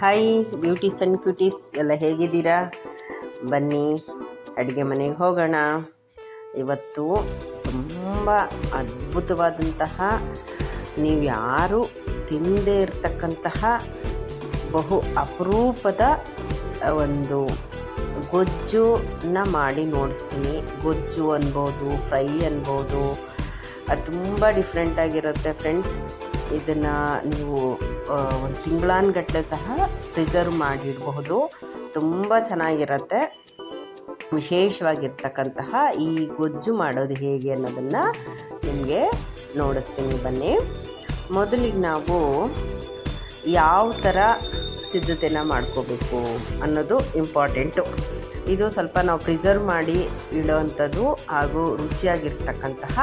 Hi beauties and ಕ್ಯೂಟೀಸ್ ಎಲ್ಲ ಹೇಗಿದ್ದೀರಾ? ಬನ್ನಿ, ಅಡುಗೆ ಮನೆಗೆ ಹೋಗೋಣ. ಇವತ್ತು ತುಂಬ ಅದ್ಭುತವಾದಂತಹ, ನೀವು ಯಾರು ತಿಂದೇ ಇರತಕ್ಕಂತಹ ಬಹು ಅಪರೂಪದ ಒಂದು ಗೊಜ್ಜುನ ಮಾಡಿ ನೋಡಿಸ್ತೀನಿ. ಗೊಜ್ಜು ಅನ್ಬೋದು, ಫ್ರೈ ಅನ್ಬೋದು. ಅದು ತುಂಬ ಡಿಫ್ರೆಂಟಾಗಿರುತ್ತೆ ಫ್ರೆಂಡ್ಸ್ ಇದನ್ನು ನೀವು ಒಂದು ತಿಂಗಳಾನ್ಗಟ್ಟಲೆ ಸಹ ಪ್ರಿಸರ್ವ್ ಮಾಡಿಡಬಹುದು. ತುಂಬ ಚೆನ್ನಾಗಿರುತ್ತೆ. ವಿಶೇಷವಾಗಿರ್ತಕ್ಕಂತಹ ಈ ಗೊಜ್ಜು ಮಾಡೋದು ಹೇಗೆ ಅನ್ನೋದನ್ನು ನಿಮಗೆ ನೋಡಿಸ್ತೀನಿ ಬನ್ನಿ. ಮೊದಲಿಗೆ ನಾವು ಯಾವ ಥರ ಸಿದ್ಧತೆನ ಮಾಡ್ಕೋಬೇಕು ಅನ್ನೋದು ಇಂಪಾರ್ಟೆಂಟು ಇದು ಸ್ವಲ್ಪ ನಾವು ಪ್ರಿಸರ್ವ್ ಮಾಡಿ ಇಡೋವಂಥದ್ದು ಹಾಗೂ ರುಚಿಯಾಗಿರ್ತಕ್ಕಂತಹ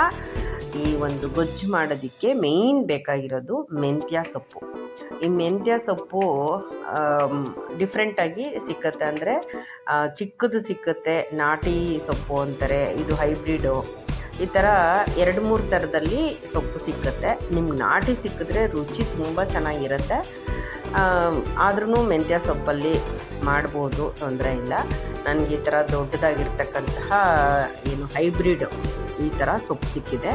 ಈ ಒಂದು ಗೊಜ್ಜು ಮಾಡೋದಕ್ಕೆ ಮೇಯ್ನ್ ಬೇಕಾಗಿರೋದು ಮೆಂತ್ಯ ಸೊಪ್ಪು. ಈ ಮೆಂತ್ಯ ಸೊಪ್ಪು ಡಿಫ್ರೆಂಟಾಗಿ ಸಿಕ್ಕತ್ತೆ. ಅಂದರೆ ಚಿಕ್ಕದು ಸಿಕ್ಕತ್ತೆ, ನಾಟಿ ಸೊಪ್ಪು ಅಂತಾರೆ. ಇದು ಹೈಬ್ರಿಡು ಈ ಥರ ಎರಡು ಮೂರು ಥರದಲ್ಲಿ ಸೊಪ್ಪು ಸಿಕ್ಕತ್ತೆ. ನಿಮ್ಗೆ ನಾಟಿ ಸಿಕ್ಕಿದ್ರೆ ರುಚಿ ತುಂಬ ಚೆನ್ನಾಗಿರುತ್ತೆ. ಆದ್ರೂ ಮೆಂತ್ಯ ಸೊಪ್ಪಲ್ಲಿ ಮಾಡ್ಬೋದು ತೊಂದರೆ ಇಲ್ಲ. ನನಗೆ ಈ ಥರ ದೊಡ್ಡದಾಗಿರ್ತಕ್ಕಂತಹ ಏನು ಹೈಬ್ರಿಡ್ ಈ ಥರ ಸೊಪ್ಪು ಸಿಕ್ಕಿದೆ.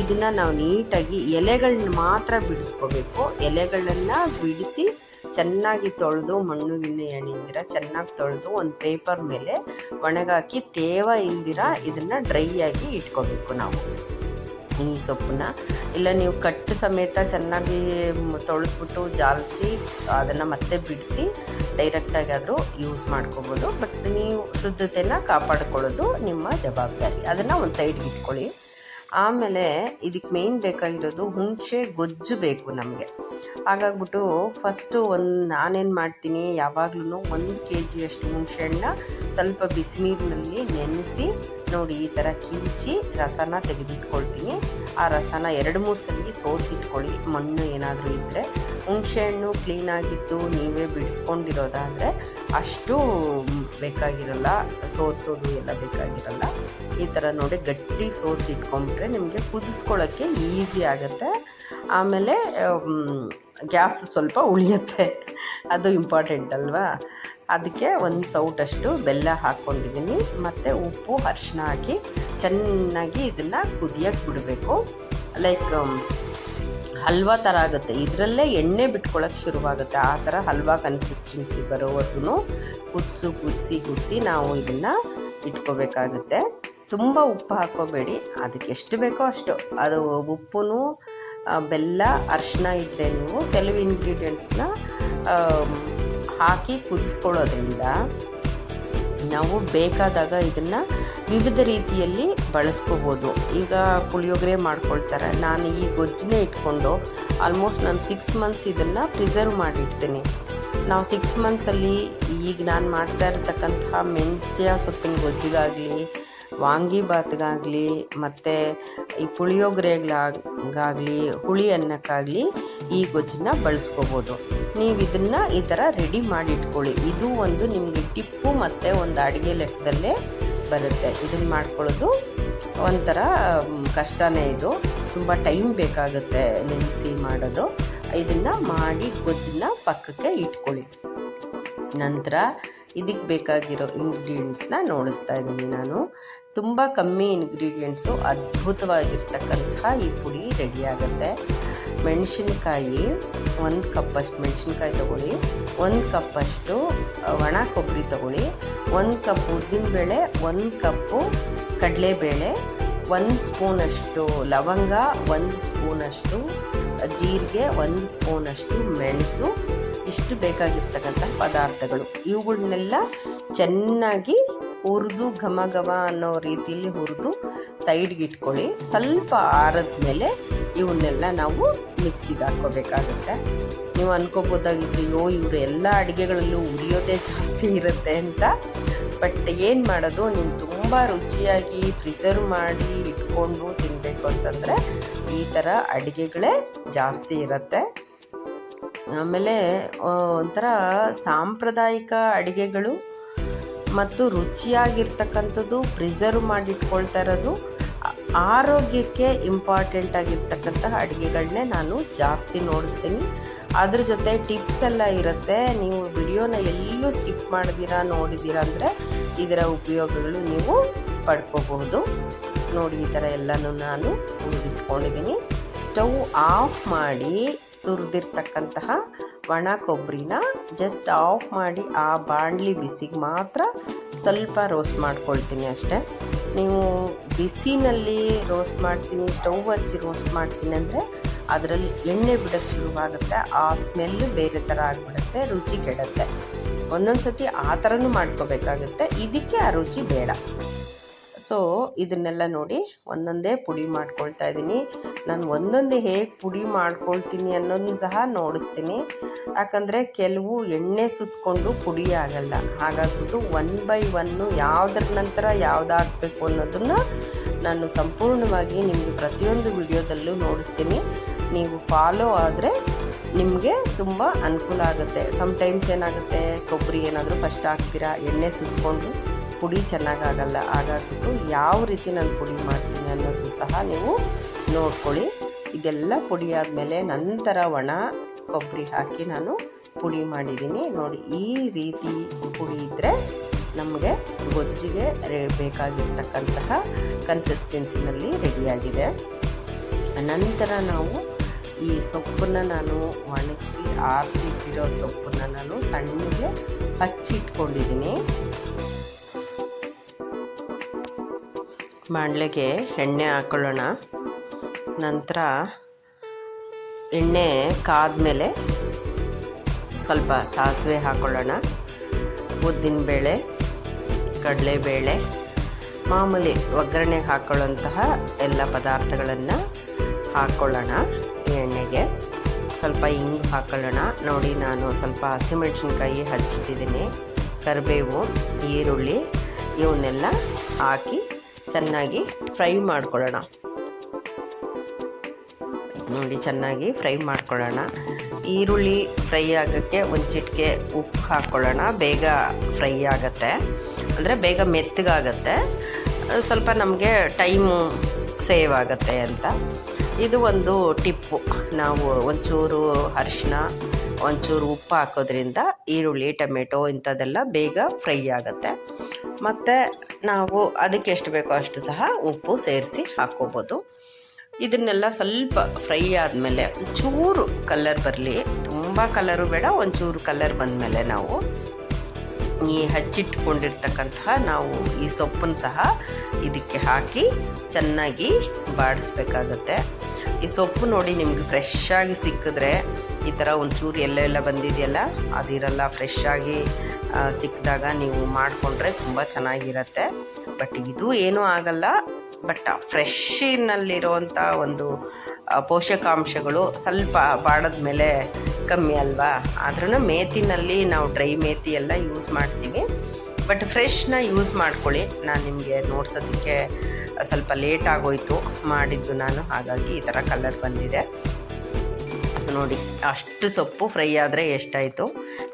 ಇದನ್ನು ನಾವು ನೀಟಾಗಿ ಎಲೆಗಳನ್ನ ಮಾತ್ರ ಬಿಡಿಸ್ಕೋಬೇಕು. ಎಲೆಗಳನ್ನು ಬಿಡಿಸಿ ಚೆನ್ನಾಗಿ ತೊಳೆದು ಮಣ್ಣು, ಗಿಣ್ಣು ಎಣ್ಣಿಂದಿರ ಚೆನ್ನಾಗಿ ತೊಳೆದು ಒಂದು ಪೇಪರ್ ಮೇಲೆ ಒಣಗಾಕಿ ತೇವ ಇಲ್ದಿರ ಇದನ್ನು ಡ್ರೈ ಆಗಿ ಇಟ್ಕೋಬೇಕು ನಾವು. ಈ ಸೊಪ್ಪನ್ನ. ಇಲ್ಲ ನೀವು ಕಟ್ಟು ಸಮೇತ ಚೆನ್ನಾಗಿ ತೊಳೆದ್ಬಿಟ್ಟು ಜಾಲಿಸಿ, ಅದನ್ನು ಮತ್ತೆ ಬಿಡಿಸಿ ಡೈರೆಕ್ಟಾಗಿ ಆದರೂ ಯೂಸ್ ಮಾಡ್ಕೋಬೋದು. ಬಟ್ ನೀವು ಶುದ್ಧತೆನ ಕಾಪಾಡ್ಕೊಳ್ಳೋದು ನಿಮ್ಮ ಜವಾಬ್ದಾರಿ. ಅದನ್ನು ಒಂದು ಸೈಡ್ಗೆ ಇಟ್ಕೊಳ್ಳಿ. ಆಮೇಲೆ ಇದಕ್ಕೆ ಮೇಯ್ನ್ ಬೇಕಾಗಿರೋದು ಹುಣಸೆ ಗೊಜ್ಜು ಬೇಕು ನಮಗೆ. ಹಾಗಾಗ್ಬಿಟ್ಟು ಫಸ್ಟು ಒಂದು ನಾನೇನು ಮಾಡ್ತೀನಿ ಯಾವಾಗ್ಲೂ ಒಂದು ಕೆ ಜಿಯಷ್ಟು ಹುಣಸೆಹಣ್ಣ ಸ್ವಲ್ಪ ಬಿಸಿನೀರಿನಲ್ಲಿ ನೆನೆಸಿ ನೋಡಿ ಈ ಥರ ಕಿವುಚಿ ರಸನ ತೆಗೆದಿಟ್ಕೊಳ್ತೀನಿ. ಆ ರಸನ ಎರಡು ಮೂರು ಸಲ ಸೋಸಿಟ್ಕೊಳ್ಳಿ. ಮಣ್ಣು ಏನಾದರೂ ಇದ್ದರೆ ಹುಣಸೆಹಣ್ಣು ಕ್ಲೀನಾಗಿದ್ದು ನೀವೇ ಬಿಡಿಸ್ಕೊಂಡಿರೋದಾದರೆ ಅಷ್ಟು ಬೇಕಾಗಿರಲ್ಲ ಸೋದಿಸೋದು ಎಲ್ಲ ಬೇಕಾಗಿರಲ್ಲ. ಈ ಥರ ನೋಡಿ ಗಟ್ಟಿ ಸೋಸಿ ಇಟ್ಕೊಂಡ್ಬಿಟ್ರೆ ನಿಮಗೆ ಕುದಿಸ್ಕೊಳ್ಳೋಕ್ಕೆ ಈಸಿ ಆಗುತ್ತೆ. ಆಮೇಲೆ ಗ್ಯಾಸ್ ಸ್ವಲ್ಪ ಉಳಿಯುತ್ತೆ. ಅದು ಇಂಪಾರ್ಟೆಂಟ್ ಅಲ್ವಾ? ಅದಕ್ಕೆ ಒಂದು ಸೌಟಷ್ಟು ಬೆಲ್ಲ ಹಾಕ್ಕೊಂಡಿದ್ದೀನಿ ಮತ್ತು ಉಪ್ಪು ಅರಿಶಿನ ಹಾಕಿ ಚೆನ್ನಾಗಿ ಇದನ್ನು ಕುದಿಯೋಕ್ಕೆ ಬಿಡಬೇಕು. ಲೈಕ್ ಹಲ್ವಾ ಥರ ಆಗುತ್ತೆ. ಇದರಲ್ಲೇ ಎಣ್ಣೆ ಬಿಟ್ಕೊಳ್ಳೋಕ್ಕೆ ಶುರುವಾಗುತ್ತೆ. ಆ ಥರ ಹಲ್ವಾ ಕನ್ಸಿಸ್ಟೆನ್ಸಿ ಬರೋವರೆಗೂ ಕುದಿಸು, ಕುದಿಸಿ ಕುದಿಸಿ ನಾವು ಇದನ್ನು ಇಟ್ಕೋಬೇಕಾಗುತ್ತೆ. ತುಂಬ ಉಪ್ಪು ಹಾಕೋಬೇಡಿ. ಅದಕ್ಕೆ ಎಷ್ಟು ಬೇಕೋ ಅಷ್ಟು. ಅದು ಉಪ್ಪು ಬೆಲ್ಲ ಅರಿಶಿನ ಇದ್ದರೆ ನೀವು ಕೆಲವು ಇಂಗ್ರೀಡಿಯೆಂಟ್ಸ್ನ ಹಾಕಿ ಕುದಿಸ್ಕೊಳ್ಳೋದ್ರಿಂದ ನಾವು ಬೇಕಾದಾಗ ಇದನ್ನು ವಿವಿಧ ರೀತಿಯಲ್ಲಿ ಬಳಸ್ಕೋಬೋದು. ಈಗ ಪುಳಿಯೋಗರೆ ಮಾಡ್ಕೊಳ್ತಾರೆ. ನಾನು ಈ ಗೊಜ್ಜನ್ನೇ ಇಟ್ಕೊಂಡು ಆಲ್ಮೋಸ್ಟ್ ನಾನು ಸಿಕ್ಸ್ ಮಂತ್ಸ್ ಇದನ್ನು ಪ್ರಿಸರ್ವ್ ಮಾಡಿಡ್ತೀನಿ. ನಾವು ಸಿಕ್ಸ್ ಮಂತ್ಸಲ್ಲಿ ಈಗ ನಾನು ಮಾಡ್ತಾ ಇರತಕ್ಕಂತಹ ಮೆಂತ್ಯ ಸೊಪ್ಪಿನ ಗೊಜ್ಜಿಗಾಗಲಿ ವಾಂಗಿಬಾತ್ಗಾಗಲಿ ಮತ್ತು ಈ ಪುಳಿಯೋಗರೆಗಳಾಗಲಿ, ಹುಳಿ ಅನ್ನಕ್ಕಾಗಲಿ ಈ ಗೊಜ್ಜನ್ನ ಬಳಸ್ಕೋಬೋದು. ನೀವು ಇದನ್ನು ಈ ಥರ ರೆಡಿ ಮಾಡಿ ಇಟ್ಕೊಳ್ಳಿ ಇದು ಒಂದು ನಿಮಗೆ ಟಿಪ್ಪು ಮತ್ತು ಒಂದು ಅಡುಗೆ ಲೆಕ್ಕದಲ್ಲೇ ಬರುತ್ತೆ. ಇದನ್ನು ಮಾಡ್ಕೊಳ್ಳೋದು ಒಂಥರ ಕಷ್ಟನೇ ಇದು. ತುಂಬ ಟೈಮ್ ಬೇಕಾಗುತ್ತೆ ನೆನೆಸಿ ಮಾಡೋದು. ಇದನ್ನು ಮಾಡಿ ಗೊಜ್ಜನ್ನ ಪಕ್ಕಕ್ಕೆ ಇಟ್ಕೊಳ್ಳಿ. ನಂತರ ಇದಕ್ಕೆ ಬೇಕಾಗಿರೋ ಇಂಗ್ರೀಡಿಯೆಂಟ್ಸ್ನ ನೋಡಿಸ್ತಾ ಇದ್ದೀನಿ ನಾನು. ತುಂಬ ಕಮ್ಮಿ ಇನ್ಗ್ರೀಡಿಯೆಂಟ್ಸು ಅದ್ಭುತವಾಗಿರ್ತಕ್ಕಂಥ ಈ ಪುಡಿ ರೆಡಿಯಾಗುತ್ತೆ ಮೆಣಸಿನ್ಕಾಯಿ ಒಂದು ಕಪ್ಪಷ್ಟು ಮೆಣಸಿನ್ಕಾಯಿ ತೊಗೊಳ್ಳಿ, ಒಂದು ಕಪ್ಪಷ್ಟು ಒಣ ಕೊಬ್ಬರಿ ತೊಗೊಳ್ಳಿ, ಒಂದು ಕಪ್ ಉದ್ದಿನಬೇಳೆ, ಒಂದು ಕಪ್ಪು ಕಡಲೆಬೇಳೆ, ಒಂದು ಸ್ಪೂನಷ್ಟು ಲವಂಗ, ಒಂದು ಸ್ಪೂನಷ್ಟು ಜೀರಿಗೆ, ಒಂದು ಸ್ಪೂನಷ್ಟು ಮೆಣಸು, ಇಷ್ಟು ಬೇಕಾಗಿರ್ತಕ್ಕಂಥ ಪದಾರ್ಥಗಳು. ಇವುಗಳನ್ನೆಲ್ಲ ಚೆನ್ನಾಗಿ ಹುರಿದು ಘಮ ಘಮ ಅನ್ನೋ ರೀತಿಯಲ್ಲಿ ಹುರಿದು ಸೈಡ್ಗೆ ಇಟ್ಕೊಳ್ಳಿ. ಸ್ವಲ್ಪ ಆರದ ಮೇಲೆ ಇವನ್ನೆಲ್ಲ ನಾವು ಮಿಕ್ಸಿಗೆ ಹಾಕ್ಕೋಬೇಕಾಗುತ್ತೆ. ನೀವು ಅನ್ಕೋಬೋದಾಗಿತ್ತು, ಅಯ್ಯೋ, ಇವರು ಎಲ್ಲ ಅಡುಗೆಗಳಲ್ಲೂ ಉರಿಯೋದೇ ಜಾಸ್ತಿ ಇರುತ್ತೆ ಅಂತ. ಬಟ್ ಏನು ಮಾಡೋದು, ನೀವು ತುಂಬ ರುಚಿಯಾಗಿ ಪ್ರಿಸರ್ವ್ ಮಾಡಿ ಇಟ್ಕೊಂಡು ತಿನ್ನಬೇಕು ಅಂತಂದರೆ ಈ ಥರ ಅಡುಗೆಗಳೇ ಜಾಸ್ತಿ ಇರುತ್ತೆ. ಆಮೇಲೆ ಒಂಥರ ಸಾಂಪ್ರದಾಯಿಕ ಅಡುಗೆಗಳು ಮತ್ತು ರುಚಿಯಾಗಿರ್ತಕ್ಕಂಥದ್ದು ಪ್ರಿಸರ್ವ್ ಮಾಡಿಟ್ಕೊಳ್ತಾ ಇರೋದು ಆರೋಗ್ಯಕ್ಕೆ ಇಂಪಾರ್ಟೆಂಟ್ ಆಗಿರ್ತಕ್ಕಂತಹ ಅಡುಗೆಗಳನ್ನೇ ನಾನು ಜಾಸ್ತಿ ನೋಡಿಸ್ತೀನಿ. ಅದ್ರ ಜೊತೆ ಟಿಪ್ಸ್ ಎಲ್ಲ ಇರುತ್ತೆ. ನೀವು ವಿಡಿಯೋನ ಎಲ್ಲೂ ಸ್ಕಿಪ್ ಮಾಡಿದ್ದೀರಾ ನೋಡಿದ್ದೀರಾ ಅಂದರೆ ಇದರ ಉಪಯೋಗಗಳು ನೀವು ಪಡ್ಕೋಬಹುದು. ನೋಡಿ, ಈ ಥರ ಎಲ್ಲನೂ ನಾನು ಹುರಿದಿಟ್ಕೊಂಡಿದ್ದೀನಿ. ಸ್ಟವ್ ಆಫ್ ಮಾಡಿ ತುರಿದಿರ್ತಕ್ಕಂತಹ ಒಣ ಕೊಬ್ಬರಿನ ಜಸ್ಟ್ ಆಫ್ ಮಾಡಿ ಆ ಬಾಣಲಿ ಬಿಸಿಗೆ ಮಾತ್ರ ಸ್ವಲ್ಪ ರೋಸ್ಟ್ ಮಾಡ್ಕೊಳ್ತೀನಿ ಅಷ್ಟೇ. ನೀವು ಬಿಸಿನಲ್ಲಿ ರೋಸ್ಟ್ ಮಾಡ್ತೀನಿ ಸ್ಟವ್ ಹಚ್ಚಿ ರೋಸ್ಟ್ ಮಾಡ್ತೀನಿ ಅಂದರೆ ಅದರಲ್ಲಿ ಎಣ್ಣೆ ಬಿಡೋಕ್ಕೆ ಶುರುವಾಗುತ್ತೆ, ಆ ಸ್ಮೆಲ್ ಬೇರೆ ಥರ ಆಗಿಬಿಡುತ್ತೆ, ರುಚಿ ಕೆಡುತ್ತೆ. ಒಂದೊಂದು ಸತಿ ಆ ಥರನೂ ಮಾಡ್ಕೋಬೇಕಾಗುತ್ತೆ, ಇದಕ್ಕೆ ಆ ರುಚಿ ಬೇಡ. ಸೊ ಇದನ್ನೆಲ್ಲ ನೋಡಿ ಒಂದೊಂದೇ ಪುಡಿ ಮಾಡ್ಕೊಳ್ತಾ ಇದ್ದೀನಿ. ನಾನು ಒಂದೊಂದೇ ಹೇಗೆ ಪುಡಿ ಮಾಡ್ಕೊಳ್ತೀನಿ ಅನ್ನೋದನ್ನ ಸಹ ನೋಡಿಸ್ತೀನಿ. ಯಾಕಂದರೆ ಕೆಲವು ಎಣ್ಣೆ ಸುತ್ತಕೊಂಡು ಪುಡಿ ಆಗಲ್ಲ. ಹಾಗಾಗ್ಬಿಟ್ಟು ಒನ್ ಬೈ ಒನ್ನು ಯಾವುದ್ರ ನಂತರ ಯಾವ್ದು ಹಾಕಬೇಕು ಅನ್ನೋದನ್ನು ನಾನು ಸಂಪೂರ್ಣವಾಗಿ ನಿಮಗೆ ಪ್ರತಿಯೊಂದು ವಿಡಿಯೋದಲ್ಲೂ ನೋಡಿಸ್ತೀನಿ. ನೀವು ಫಾಲೋ ಆದರೆ ನಿಮಗೆ ತುಂಬ ಅನುಕೂಲ ಆಗುತ್ತೆ. ಸಮ್ಟೈಮ್ಸ್ ಏನಾಗುತ್ತೆ? ಕೊಬ್ಬರಿ ಏನಾದರೂ ಫಸ್ಟ್ ಹಾಕ್ತೀರಾ? ಎಣ್ಣೆ ಸುತ್ತಕೊಂಡು ಪುಡಿ ಚೆನ್ನಾಗಾಗಲ್ಲ ಹಾಗಾಗ್ಬಿಟ್ಟು ಯಾವ ರೀತಿ ನಾನು ಪುಡಿ ಮಾಡ್ತೀನಿ ಅನ್ನೋದು ಸಹ ನೀವು ನೋಡ್ಕೊಳ್ಳಿ. ಇದೆಲ್ಲ ಪುಡಿ ಆದಮೇಲೆ ನಂತರ ಒಣ ಕೊಬ್ಬರಿ ಹಾಕಿ ನಾನು ಪುಡಿ ಮಾಡಿದ್ದೀನಿ. ನೋಡಿ, ಈ ರೀತಿ ಪುಡಿ ಇದ್ದರೆ ನಮಗೆ ಗೊಜ್ಜಿಗೆ ಬೇಕಾಗಿರ್ತಕ್ಕಂತಹ ಕನ್ಸಿಸ್ಟೆನ್ಸಿನಲ್ಲಿ ರೆಡಿಯಾಗಿದೆ. ನಂತರ ನಾವು ಈ ಸೊಪ್ಪನ್ನು ನಾನು ಒಣಗಿಸಿ ಆರಿಸಿಟ್ಟಿರೋ ಸೊಪ್ಪನ್ನು ನಾನು ಸಣ್ಣಗೆ ಹಚ್ಚಿಟ್ಕೊಂಡಿದ್ದೀನಿ. ಬಾಣಲೆಗೆ ಎಣ್ಣೆ ಹಾಕೊಳ್ಳೋಣ. ನಂತರ ಎಣ್ಣೆ ಕಾದ್ಮೇಲೆ ಸ್ವಲ್ಪ ಸಾಸಿವೆ ಹಾಕೊಳ್ಳೋಣ. ಉದ್ದಿನಬೇಳೆ ಕಡಲೆಬೇಳೆ ಮಾಮೂಲಿ ಒಗ್ಗರಣೆಗೆ ಹಾಕೊಳ್ಳೋಂತಹ ಎಲ್ಲ ಪದಾರ್ಥಗಳನ್ನು ಹಾಕ್ಕೊಳ್ಳೋಣ ಎಣ್ಣೆಗೆ. ಸ್ವಲ್ಪ ಹಿಂಗು ಹಾಕೊಳ್ಳೋಣ. ನೋಡಿ, ನಾನು ಸ್ವಲ್ಪ ಹಸಿಮೆಣಸಿನ್ಕಾಯಿ ಹಚ್ಚಿಟ್ಟಿದ್ದೀನಿ. ಕರಿಬೇವು, ಈರುಳ್ಳಿ, ಇವನ್ನೆಲ್ಲ ಹಾಕಿ ಚೆನ್ನಾಗಿ ಫ್ರೈ ಮಾಡ್ಕೊಳ್ಳೋಣ. ನೋಡಿ, ಚೆನ್ನಾಗಿ ಫ್ರೈ ಮಾಡ್ಕೊಳ್ಳೋಣ. ಈರುಳ್ಳಿ ಫ್ರೈ ಆಗೋಕ್ಕೆ ಒಂದು ಚಿಟಿಕೆ ಉಪ್ಪು ಹಾಕ್ಕೊಳ್ಳೋಣ ಬೇಗ ಫ್ರೈ ಆಗುತ್ತೆ. ಅಂದರೆ ಬೇಗ ಮೆತ್ತಗಾಗತ್ತೆ. ಸ್ವಲ್ಪ ನಮಗೆ ಟೈಮು ಸೇವ್ ಆಗುತ್ತೆ ಅಂತ. ಇದು ಒಂದು ಟಿಪ್ಪು. ನಾವು ಒಂಚೂರು ಅರಿಶಿನ ಒಂಚೂರು ಉಪ್ಪು ಹಾಕೋದ್ರಿಂದ ಈರುಳ್ಳಿ, ಟೊಮೆಟೊ ಇಂಥದ್ದೆಲ್ಲ ಬೇಗ ಫ್ರೈ ಆಗುತ್ತೆ. ಮತ್ತು ನಾವು ಅದಕ್ಕೆ ಎಷ್ಟು ಬೇಕೋ ಅಷ್ಟು ಸಹ ಉಪ್ಪು ಸೇರಿಸಿ ಹಾಕ್ಕೋಬೋದು. ಇದನ್ನೆಲ್ಲ ಸ್ವಲ್ಪ ಫ್ರೈ ಆದಮೇಲೆ ಚೂರು ಕಲ್ಲರ್ ಬರಲಿ. ತುಂಬ ಕಲರು ಬೇಡ, ಒಂಚೂರು ಕಲರ್ ಬಂದಮೇಲೆ ನಾವು ಈ ಹಚ್ಚಿಟ್ಕೊಂಡಿರ್ತಕ್ಕಂತಹ ನಾವು ಈ ಸೊಪ್ಪನ್ನು ಸಹ ಇದಕ್ಕೆ ಹಾಕಿ ಚೆನ್ನಾಗಿ ಬಾಡಿಸ್ಬೇಕಾಗತ್ತೆ. ಈ ಸೊಪ್ಪು ನೋಡಿ ನಿಮಗೆ ಫ್ರೆಶ್ ಆಗಿ ಸಿಕ್ಕಿದ್ರೆ ಈ ಥರ ಒಂಚೂರು ಎಲ್ಲ ಎಲ್ಲ ಬಂದಿದೆಯಲ್ಲ, ಅದಿರಲ್ಲ ಫ್ರೆಶ್ ಆಗಿ ಸಿಕ್ಕಿದಾಗ ನೀವು ಮಾಡಿಕೊಂಡ್ರೆ ತುಂಬ ಚೆನ್ನಾಗಿರತ್ತೆ. ಬಟ್ ಇದು ಏನೂ ಆಗಲ್ಲ. ಬಟ್ ಫ್ರೆಶ್ಶಿನಲ್ಲಿರುವಂಥ ಒಂದು ಪೋಷಕಾಂಶಗಳು ಸ್ವಲ್ಪ ಬಾಡದ ಮೇಲೆ ಕಮ್ಮಿ ಅಲ್ವಾ? ಆದ್ರೂ ಮೇತಿನಲ್ಲಿ ನಾವು ಡ್ರೈ ಮೇತಿ ಎಲ್ಲ ಯೂಸ್ ಮಾಡ್ತೀವಿ. ಬಟ್ ಫ್ರೆಶ್ನ ಯೂಸ್ ಮಾಡ್ಕೊಳ್ಳಿ. ನಾನು ನಿಮಗೆ ನೋಡ್ಸೋದಕ್ಕೆ ಸ್ವಲ್ಪ ಲೇಟ್ ಆಗೋಯ್ತು ಮಾಡಿದ್ದು ನಾನು. ಹಾಗಾಗಿ ಈ ಥರ ಕಲರ್ ಬಂದಿದೆ. ನೋಡಿ. ಅಷ್ಟು ಸೊಪ್ಪು ಫ್ರೈ ಆದರೆ ಎಷ್ಟಾಯಿತು?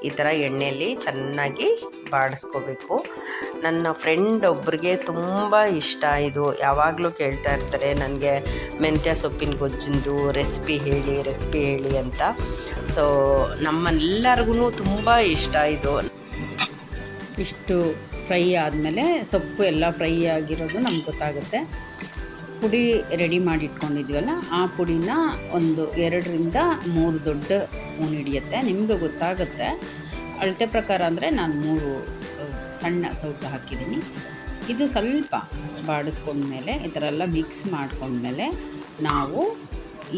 ಈ ಥರ ಎಣ್ಣೆಯಲ್ಲಿ ಚೆನ್ನಾಗಿ ಬಾಡಿಸ್ಕೋಬೇಕು. ನನ್ನ ಫ್ರೆಂಡ್ ಒಬ್ಬರಿಗೆ ತುಂಬ ಇಷ್ಟ ಇದು. ಯಾವಾಗಲೂ ಕೇಳ್ತಾ ಇರ್ತಾರೆ ನನಗೆ ಮೆಂತ್ಯ ಸೊಪ್ಪಿನ ಗೊಜ್ಜಿಂದು ರೆಸಿಪಿ ಹೇಳಿ ರೆಸಿಪಿ ಹೇಳಿ ಅಂತ. ಸೊ ನಮ್ಮೆಲ್ಲರಿಗೂ ತುಂಬ ಇಷ್ಟ ಇದು. ಇಷ್ಟು ಫ್ರೈ ಆದಮೇಲೆ ಸೊಪ್ಪು ಎಲ್ಲ ಫ್ರೈ ಆಗಿರೋದು ನಮ್ಗೆ ಗೊತ್ತಾಗುತ್ತೆ. ಪುಡಿ ರೆಡಿ ಮಾಡಿ ಇಟ್ಕೊಂಡಿದ್ವಲ್ಲ ಆ ಪುಡಿನ ಒಂದು ಎರಡರಿಂದ ಮೂರು ದೊಡ್ಡ ಸ್ಪೂನ್ ಹಿಡಿಯುತ್ತೆ. ನಿಮಗೆ ಗೊತ್ತಾಗುತ್ತೆ. ಅಳತೆ ಪ್ರಕಾರ ಅಂದರೆ ನಾನು ಮೂರು ಸಣ್ಣ ಸೌಟು ಹಾಕಿದ್ದೀನಿ. ಇದು ಸ್ವಲ್ಪ ಬಾಡಿಸ್ಕೊಂಡ್ಮೇಲೆ, ಈ ಥರ ಎಲ್ಲ ಮಿಕ್ಸ್ ಮಾಡ್ಕೊಂಡ್ಮೇಲೆ ನಾವು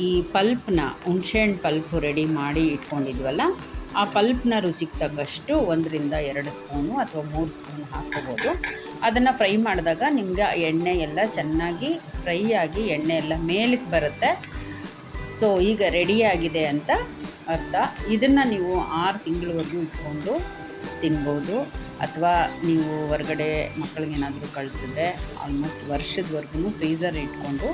ಈ ಪಲ್ಪ್ನ ಹುಣ್ಸೆಹಣ್ಣು ಪಲ್ಪು ರೆಡಿ ಮಾಡಿ ಇಟ್ಕೊಂಡಿದ್ವಲ್ಲ ಆ ಪಲ್ಪ್ನ ರುಚಿಗೆ ತಕ್ಕಷ್ಟು ಒಂದರಿಂದ ಎರಡು ಸ್ಪೂನು ಅಥವಾ ಮೂರು ಸ್ಪೂನ್ ಹಾಕ್ಕೋಬೋದು. ಅದನ್ನು ಫ್ರೈ ಮಾಡಿದಾಗ ನಿಮಗೆ ಎಣ್ಣೆ ಎಲ್ಲ ಚೆನ್ನಾಗಿ ಫ್ರೈ ಆಗಿ ಎಣ್ಣೆ ಎಲ್ಲ ಮೇಲಕ್ಕೆ ಬರುತ್ತೆ. ಸೊ ಈಗ ರೆಡಿಯಾಗಿದೆ ಅಂತ ಅರ್ಥ. ಇದನ್ನು ನೀವು ಆರು ತಿಂಗಳವರೆಗೂ ಇಟ್ಕೊಂಡು ತಿನ್ಬೋದು. ಅಥವಾ ನೀವು ಹೊರಗಡೆ ಮಕ್ಕಳಿಗೇನಾದರೂ ಕಳಿಸಿದ್ರೆ ಆಲ್ಮೋಸ್ಟ್ ವರ್ಷದವರೆಗೂ ಫ್ರೀಸರ್ ಇಟ್ಕೊಂಡು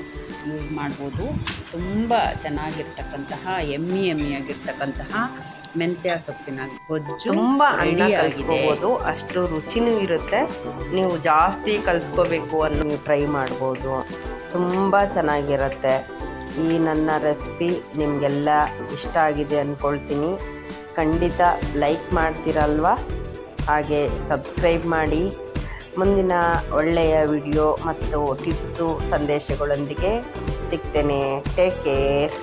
ಯೂಸ್ ಮಾಡ್ಬೋದು. ತುಂಬ ಚೆನ್ನಾಗಿರ್ತಕ್ಕಂತಹ, ಎಮ್ಮಿ ಎಮ್ಮಿಯಾಗಿರ್ತಕ್ಕಂತಹ ಮೆಂತ್ಯ ಸೊಪ್ಪಿನ ಗೊಜ್ಜು ತುಂಬಾ ಅನ್ನ ಕಲ್ಸ್ಕೋಬಹುದು ಕಲಿಸ್ಕೋಬೋದು. ಅಷ್ಟು ರುಚಿನೂ ಇರುತ್ತೆ. ನೀವು ಜಾಸ್ತಿ ಕಲ್ಸ್ಕೋಬೇಕು ಅನ್ನೋ ನೀವು ಟ್ರೈ ಮಾಡ್ಬೋದು. ತುಂಬ ಚೆನ್ನಾಗಿರುತ್ತೆ. ಈ ನನ್ನ ರೆಸಿಪಿ ನಿಮಗೆಲ್ಲ ಇಷ್ಟ ಆಗಿದೆ ಅಂದ್ಕೊಳ್ತೀನಿ ಖಂಡಿತ ಲೈಕ್ ಮಾಡ್ತೀರಲ್ವಾ? ಹಾಗೆ ಸಬ್ಸ್ಕ್ರೈಬ್ ಮಾಡಿ. ಮುಂದಿನ ಒಳ್ಳೆಯ ವಿಡಿಯೋ ಮತ್ತು ಟಿಪ್ಸು ಸಂದೇಶಗಳೊಂದಿಗೆ ಸಿಗ್ತೇನೆ. Take care.